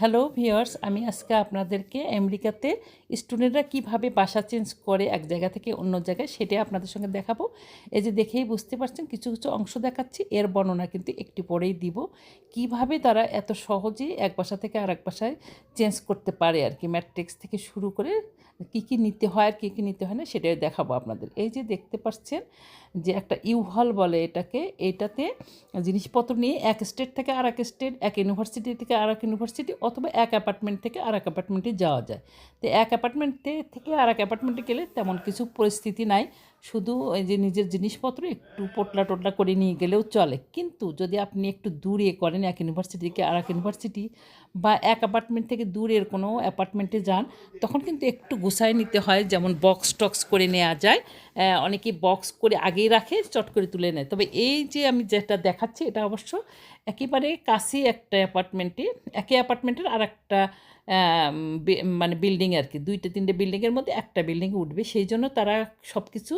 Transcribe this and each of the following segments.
Hello viewers আমি আজকে আপনাদেরকে আমেরিকাতে স্টুডেন্টরা কীভাবে বাসা চেঞ্জ করে এক জায়গা থেকে অন্য জায়গায় সেটাই আপনাদের সঙ্গে দেখাবো। এই যে দেখেই বুঝতে পারছেন, কিছু কিছু অংশ দেখাচ্ছি। এর বর্ণনা কিন্তু একটি পরেই দিব। কীভাবে তারা এত সহজেই এক বাসা থেকে আর এক বাসায় চেঞ্জ করতে পারে আর কি? ম্যাট্রিক্স থেকে শুরু করে কী কী নিতে হয় আর কী কী নিতে হয় না সেটাই দেখাবো আপনাদের। এই যে দেখতে পাচ্ছেন যে একটা ইউহল বলে এটাকে, এটাতে জিনিসপত্র নিয়ে এক স্টেট থেকে আর এক স্টেট এক ইউনিভার্সিটি থেকে আর এক ইউনিভার্সিটি অথবা এক অ্যাপার্টমেন্ট থেকে আর এক অ্যাপার্টমেন্টে যাওয়া যায়। তো এক অ্যাপার্টমেন্টে থেকে আর এক অ্যাপার্টমেন্টে গেলে তেমন কিছু পরিস্থিতি নাই। শুধু ওই যে নিজের জিনিসপত্র একটু পোটলা টোটলা করে নিয়ে গেলেও চলে। কিন্তু যদি আপনি একটু দূরে করেন এক ইউনিভার্সিটি থেকে আর এক ইউনিভার্সিটি বা এক অ্যাপার্টমেন্ট থেকে দূরের কোনো অ্যাপার্টমেন্টে যান, তখন কিন্তু একটু গুছায় নিতে হয়। যেমন বক্স টক্স করে নেওয়া যায় অনেকে বক্স করে আগেই রাখে, চট করে তুলে নেয়। তবে এই যে আমি যেটা দেখাচ্ছি, এটা অবশ্য একেবারে কাছে একটা অ্যাপার্টমেন্টে একই অ্যাপার্টমেন্টের আর একটা মানে বিল্ডিং আর কি দুইটা, তিনটে বিল্ডিংয়ের মধ্যে একটা বিল্ডিংয়ে উঠবে। সেই জন্য তারা সব কিছু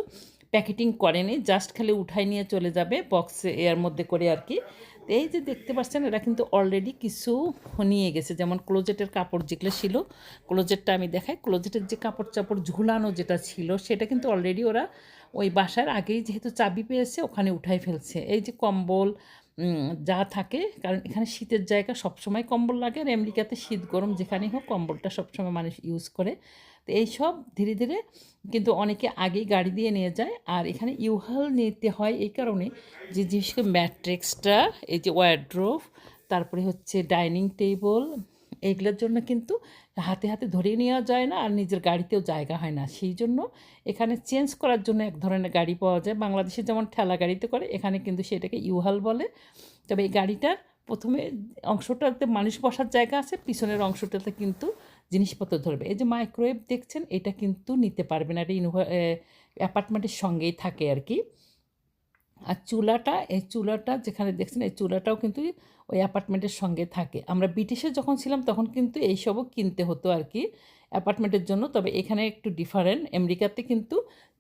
প্যাকেটিং করেনি, জাস্ট খালি উঠাই নিয়ে চলে যাবে বক্সে এর মধ্যে করে আর কি এই যে দেখতে পাচ্ছেন, এরা কিন্তু অলরেডি কিছু নিয়ে গেছে। যেমন ক্লোজেটের কাপড় যেগুলো ছিল ক্লোজেটটা আমি দেখাই। ক্লোজেটের যে কাপড় চাপড় ঝুলানো যেটা ছিল, সেটা কিন্তু অলরেডি ওরা ওই বাসার আগেই যেহেতু চাবি পেয়েছে, ওখানে উঠাই ফেলছে। এই যে কম্বল যা থাকে। কারণ এখানে শীতের জায়গা সবসময় কম্বল লাগে। আর আমেরিকাতে শীত গরম যেখানেই হোক, কম্বলটা সবসময় মানুষ ইউজ করে। তো এইসব ধীরে ধীরে কিন্তু অনেকে আগেই গাড়ি দিয়ে নিয়ে যায়। আর এখানে ইউহাল নিতে হয় এই কারণে যে জিনিসকে ম্যাট্রিক্সটা এই যে ওয়ার্ড্রোভ তারপরে হচ্ছে ডাইনিং টেবল এইগুলোর জন্য কিন্তু হাতে হাতে ধরিয়ে নেওয়া যায় না আর নিজের গাড়িতেও জায়গা হয় না। সেই জন্য এখানে চেঞ্জ করার জন্য এক ধরনের গাড়ি পাওয়া যায়। বাংলাদেশে যেমন ঠেলা গাড়িতে করে, এখানে কিন্তু সেটাকে ইউহাল বলে। তবে এই গাড়িটার প্রথমে অংশটাতে মানুষ বসার জায়গা আছে, পিছনের অংশটাতে কিন্তু জিনিসপত্র ধরবে। এই যে মাইক্রোওয়েভ দেখছেন, এটা কিন্তু নিতে পারবে না। এটা ইউনিভার অ্যাপার্টমেন্টের সঙ্গেই থাকে আর কি। আর চুলাটা, এই চুলাটা যেখানে দেখছেন, এই চুলাটাও কিন্তু ওই অ্যাপার্টমেন্টের সঙ্গে থাকে। আমরা ব্রিটিশে যখন ছিলাম, তখন কিন্তু এইসবও কিনতে হতো আর কি অ্যাপার্টমেন্টের জন্য। তবে এখানে একটু ডিফারেন্ট আমেরিকাতে কিন্তু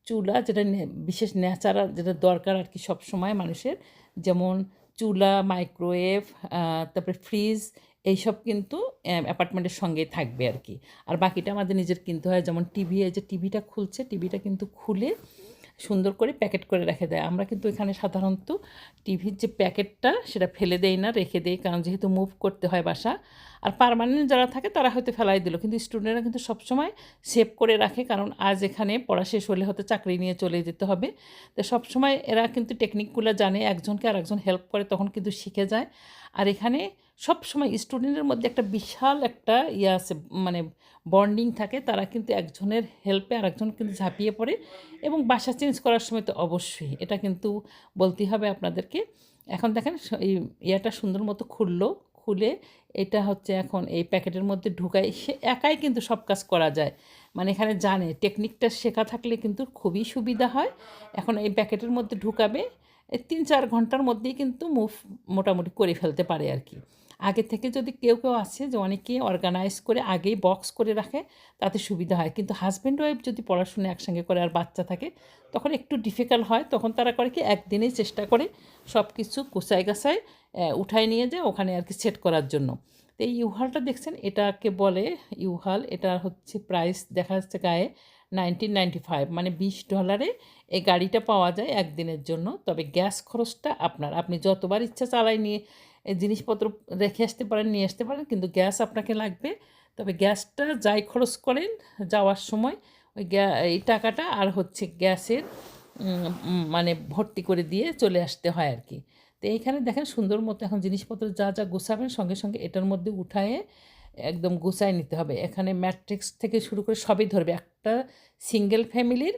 চুলা যেটা বিশেষ ন্যাচারাল যেটা দরকার আর কি সব সময় মানুষের, যেমন চুলা মাইক্রোওয়েভ তারপরে ফ্রিজ এইসব কিন্তু অ্যাপার্টমেন্টের সঙ্গেই থাকবে আর কি। আর বাকিটা আমাদের নিজের কিনতে হয়। যেমন টিভি, এই যে টিভিটা খুলছে, টিভিটা কিন্তু খুলে সুন্দর করে প্যাকেট করে রেখে দেয়। আমরা কিন্তু এখানে সাধারণত টিভির যে প্যাকেটটা, সেটা ফেলে দেই না, রেখে দেই, কারণ যেহেতু মুভ করতে হয় বাসা। আর পারমানেন্ট যারা থাকে, তারা হয়তো ফেলাই দিল, কিন্তু স্টুডেন্টরা কিন্তু সবসময় সেভ করে রাখে, কারণ আজ এখানে পড়া শেষ হলে হয়তো চাকরি নিয়ে চলে যেতে হবে। তো সবসময় এরা কিন্তু টেকনিকগুলো জানে, একজনকে আর একজন হেল্প করে, তখন কিন্তু শিখে যায়। আর এখানে সব সময় স্টুডেন্টের মধ্যে একটা বিশাল একটা ইয়ে আছে মানে বন্ডিং থাকে, তারা কিন্তু একজনের হেল্পে আর একজন কিন্তু ঝাঁপিয়ে পড়ে এবং বাসা চেঞ্জ করার সময় তো অবশ্যই, এটা কিন্তু বলতেই হবে আপনাদেরকে। এখন দেখেন এই ইয়াটা সুন্দর মতো খুললো, খুলে এটা হচ্ছে এখন এই প্যাকেটের মধ্যে ঢুকাই সে একাই কিন্তু সব কাজ করা যায়। মানে এখানে জানে, টেকনিকটা শেখা থাকলে কিন্তু খুবই সুবিধা হয়। এখন এই প্যাকেটের মধ্যে ঢুকাবে তিন চার ঘণ্টার মধ্যেই কিন্তু মুভ মোটামুটি করে ফেলতে পারে আর কি। আগে থেকে যদি কেউ কেউ আছে যে অনেকে অর্গানাইজ করে আগেই বক্স করে রাখে, তাতে সুবিধা হয়। কিন্তু হাজব্যান্ড ওয়াইফ যদি পড়াশোনা একসঙ্গে করে আর বাচ্চা থাকে, তখন একটু ডিফিকাল্ট হয়। তখন তারা করে কি, একদিনেই চেষ্টা করে সব কিছু কুচাই গাছায় উঠায় নিয়ে যায় ওখানে আর কি সেট করার জন্য। তো এই ইউহালটা দেখছেন, এটাকে বলে ইউহাল এটা হচ্ছে প্রাইস দেখা যাচ্ছে গায়ে নাইনটিন নাইনটি ফাইভ মানে বিশ ডলারে এই গাড়িটা পাওয়া যায় একদিনের জন্য। তবে গ্যাস খরচটা আপনার, আপনি যতবার ইচ্ছা চালাই নিয়ে জিনিসপত্র রেখে আসতে পারেন, নিয়ে আসতে পারেন, কিন্তু গ্যাস আপনাকে লাগবে। তবে গ্যাসটা যাই খরচ করেন যাওয়ার সময় ওই এই টাকাটা আর হচ্ছে গ্যাসের মানে ভর্তি করে দিয়ে চলে আসতে হয় আর কি। তো এইখানে দেখেন সুন্দর মতো এখন জিনিসপত্র যা যা গুছাবেন সঙ্গে সঙ্গে এটার মধ্যে উঠায়ে একদম গুছায় নিতে হবে। এখানে ম্যাট্রিক্স থেকে শুরু করে সবই ধরবে। একটা সিঙ্গেল ফ্যামিলির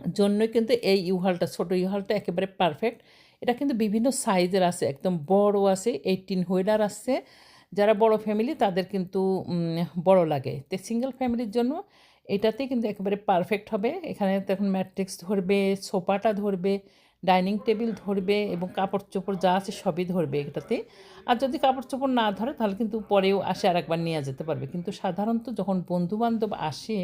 জন্য কিন্তু এই ইউহালটা, ছোটো ইউহালটা একেবারে পারফেক্ট। এটা কিন্তু বিভিন্ন সাইজের আছে, একদম বড় আছে এইটিন হুইলার আছে। যারা বড় ফ্যামিলি তাদের কিন্তু বড় লাগে। তো সিঙ্গেল ফ্যামিলির জন্য এটাতে কিন্তু একেবারে পারফেক্ট হবে। এখানে তখন ম্যাট্রিক্স ধরবে, সোফাটা ধরবে ডাইনিং টেবিল ধরবে এবং কাপড় চোপড় যা আছে সবই ধরবে এটাতে। আর যদি কাপড় চোপড় না ধরে, তাহলে কিন্তু পরেও আসে আর একবার নিয়ে যেতে পারবে। কিন্তু সাধারণত যখন বন্ধুবান্ধব আসে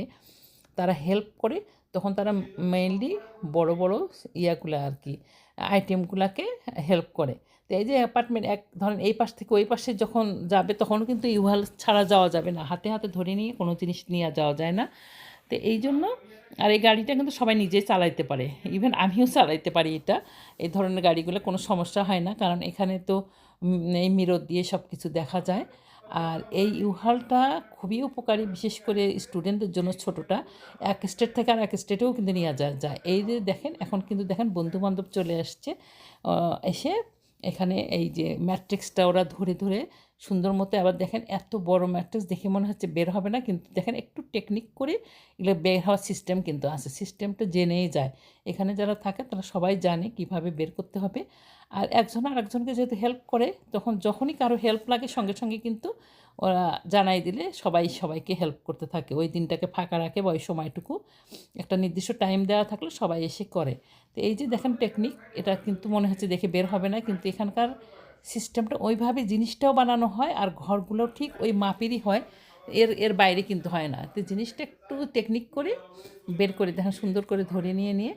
তারা হেল্প করে, তখন তারা মেইনলি বড় বড় ইয়াগুলো আর কি আইটেমগুলোকে হেল্প করে। তো এই যে অ্যাপার্টমেন্ট এক, ধরেন এই পাশ থেকে ওই পাশে যখন যাবে, তখনও কিন্তু ইউহাল ছাড়া যাওয়া যাবে না। হাতে হাতে ধরে নিয়ে কোনো জিনিস নিয়ে যাওয়া যায় না। তো এই জন্য, আর এই গাড়িটা কিন্তু সবাই নিজেই চালাইতে পারে। ইভেন আমিও চালাইতে পারি এটা। এই ধরনের গাড়িগুলো কোনো সমস্যা হয় না, কারণ এখানে তো এই মিরর দিয়ে সব কিছু দেখা যায়। আর এই ইউহালটা খুবই উপকারী, বিশেষ করে স্টুডেন্টদের জন্য ছোটোটা। এক স্টেট থেকে আর এক স্টেটেও কিন্তু নিয়ে যাওয়া যায়। এই যে দেখেন, এখন কিন্তু দেখেন বন্ধু বান্ধব চলে আসছে এসে এখানে এই যে ম্যাট্রিক্সটা ওরা ধরে ধরে সুন্দর মতো, আবার দেখেন এত বড় ম্যাট্রিক্স দেখে মনে হচ্ছে বের হবে না, কিন্তু দেখেন একটু টেকনিক করে এগুলো বের হওয়ার সিস্টেম কিন্তু আছে। সিস্টেমটা জেনেই যায়। এখানে যারা থাকে তারা সবাই জানে কীভাবে বের করতে হবে। আর একজন আর একজনকে যেহেতু হেল্প করে, তখন যখনই কারও হেল্প লাগে, সঙ্গে সঙ্গে কিন্তু ওরা জানাই দিলে সবাই সবাইকে হেল্প করতে থাকে। ওই দিনটাকে ফাঁকা রাখে, বা ওই সময়টুকু একটা নির্দিষ্ট টাইম দেওয়া থাকলে সবাই এসে করে। তো এই যে দেখেন টেকনিক এটা কিন্তু মনে হচ্ছে দেখে বের হবে না, কিন্তু এখানকার সিস্টেমটা ওইভাবে জিনিসটাও বানানো হয় আর ঘরগুলো ঠিক ওই মাপেরই হয়, এর এর বাইরে কিন্তু হয় না। তো জিনিসটা একটু টেকনিক করে বের করে দেখেন, সুন্দর করে ধরে নিয়ে নিয়ে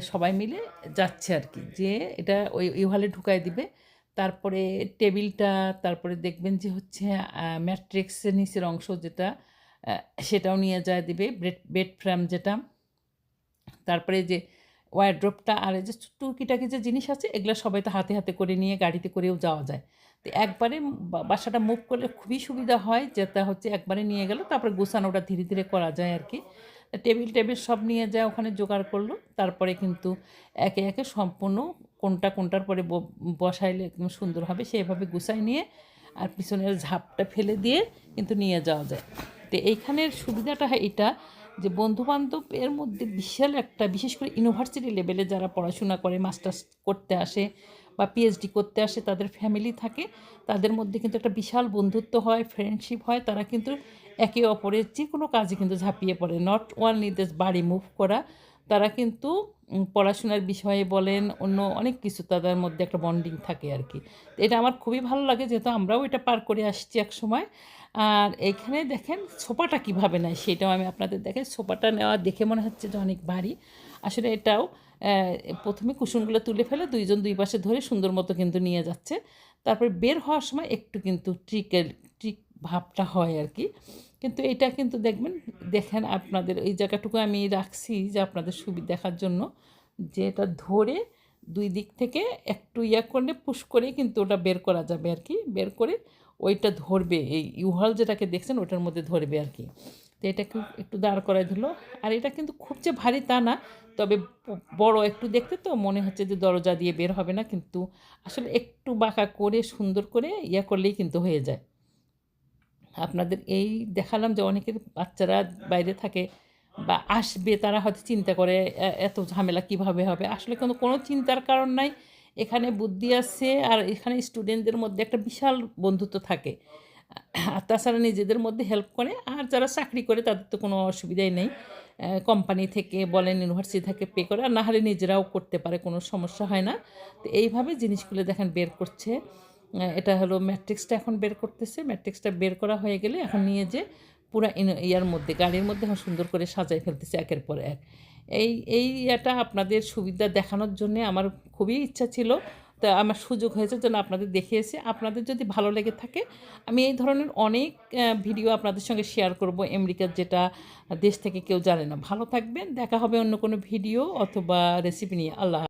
সবাই মিলে যাচ্ছে আর কি। যে এটা ওই ইউহালে ঢুকাই দিবে। তারপরে টেবিলটা, তারপরে দেখবেন যে হচ্ছে ম্যাট্রিক্সের নিচের অংশ যেটা সেটাও নিয়ে যায় দিবে। বেড বেড ফ্রেম যেটা। তারপরে যে ওয়ারড্রপটা আর যে টুকিটাকি যে জিনিস আছে, এগুলো সবাই তো হাতে হাতে করে নিয়ে গাড়িতে করেও যাওয়া যায়। তো একবারে বাসাটা মুভ করলে খুবই সুবিধা হয়। যেটা হচ্ছে একবারে নিয়ে গেল, তারপরে গুছানোটা ধীরে ধীরে করা যায় আর কি। টেবিল টেবিল সব নিয়ে যায় ওখানে জোগাড় করল। তারপরে কিন্তু একে একে সম্পূর্ণ কোনটা, কোনটার পরে বসাইলে সুন্দর হবে সেভাবে গুছাই নিয়ে আর পিছনের ঝাপটা ফেলে দিয়ে কিন্তু নিয়ে যাওয়া যায়। তো এইখানের সুবিধাটা হয় এটা যে বন্ধুবান্ধব এর মধ্যে বিশাল একটা, বিশেষ করে ইউনিভার্সিটি লেভেলে যারা পড়াশোনা করে, মাস্টার্স করতে আসে বা পিএইচডি করতে আসে, তাদের ফ্যামিলি থাকে, তাদের মধ্যে কিন্তু একটা বিশাল বন্ধুত্ব হয় ফ্রেন্ডশিপ হয়, তারা কিন্তু একে অপরের যে কোনো কাজে কিন্তু ঝাঁপিয়ে পড়ে। নট ওনলি দিস বাড়ি মুভ করা, তারা কিন্তু পড়াশোনার বিষয়ে বলেন, অন্য অনেক কিছু তাদের মধ্যে একটা বন্ডিং থাকে আর কি এটা আমার খুবই ভালো লাগে, যেহেতু আমরাও এটা পার করে আসছি এক সময়। আর এখানে দেখেন সোপাটা কীভাবে নেয়, সেটাও আমি আপনাদের দেখেন সোপাটা নেওয়া দেখে মনে হচ্ছে যে অনেক ভারী। আসলে এটাও প্রথমে কুশনগুলো তুলে ফেলে দুইজন দুই পাশে ধরে সুন্দর মতো কিন্তু নিয়ে যাচ্ছে। তারপরে বের হওয়ার সময় একটু কিন্তু ট্রিকের ট্রিক ভাবটা হয় আর কি। কিন্তু এটা কিন্তু দেখবেন, দেখেন আপনাদের এই জায়গাটুকু আমি রাখছি যে আপনাদের সুবিধা দেখার জন্য, যে এটা ধরে দুই দিক থেকে একটু ইয়া করলে পুশ করে কিন্তু ওটা বের করা যাবে আর কি। বের করে ওইটা ধরবে, এই ইউহাল যেটাকে দেখছেন ওটার মধ্যে ধরবে আর কি। তো এটাকে একটু দাঁড় করাই দিল। আর এটা কিন্তু খুব যে ভারী তা না, তবে বড় একটু দেখতে তো মনে হচ্ছে যে দরজা দিয়ে বের হবে না, কিন্তু আসলে একটু বাঁকা করে, সুন্দর করে ইয়া করলেই কিন্তু হয়ে যায়। আপনাদের এই দেখালাম যে অনেকের বাচ্চারা বাইরে থাকে বা আসবে, তারা হয়তো চিন্তা করে এত ঝামেলা কীভাবে হবে? আসলে কিন্তু কোনো চিন্তার কারণ নাই। এখানে বুদ্ধি আছে, আর এখানে স্টুডেন্টদের মধ্যে একটা বিশাল বন্ধুত্ব থাকে। আর তাছাড়া নিজেদের মধ্যে হেল্প করে, আর যারা চাকরি করে তাদের তো কোনো অসুবিধাই নেই। কোম্পানি থেকে বলেন ইউনিভার্সিটি থেকে পে করে, আর না হলে নিজেরাও করতে পারে, কোনো সমস্যা হয় না। তো এইভাবে জিনিসগুলো দেখেন বের করছে। এটা হলো ম্যাট্রিক্সটা এখন বের করতেছে। ম্যাট্রিক্সটা বের করা হয়ে গেলে এখন নিয়ে যে পুরো ইয়ার মধ্যে, গাড়ির মধ্যে এখন সুন্দর করে সাজাই ফেলতেছে একের পর এক। এই এই এটা আপনাদের সুবিধা দেখানোর জন্যে আমার খুবই ইচ্ছা ছিল। তা আমার সুযোগ হয়েছে যেন আপনাদের দেখিয়েছি। আপনাদের যদি ভালো লেগে থাকে, আমি এই ধরনের অনেক ভিডিও আপনাদের সঙ্গে শেয়ার করব আমেরিকার যেটা দেশ থেকে কেউ জানে না। ভালো থাকবেন, দেখা হবে অন্য কোনো ভিডিও অথবা রেসিপি নিয়ে। আল্লাহ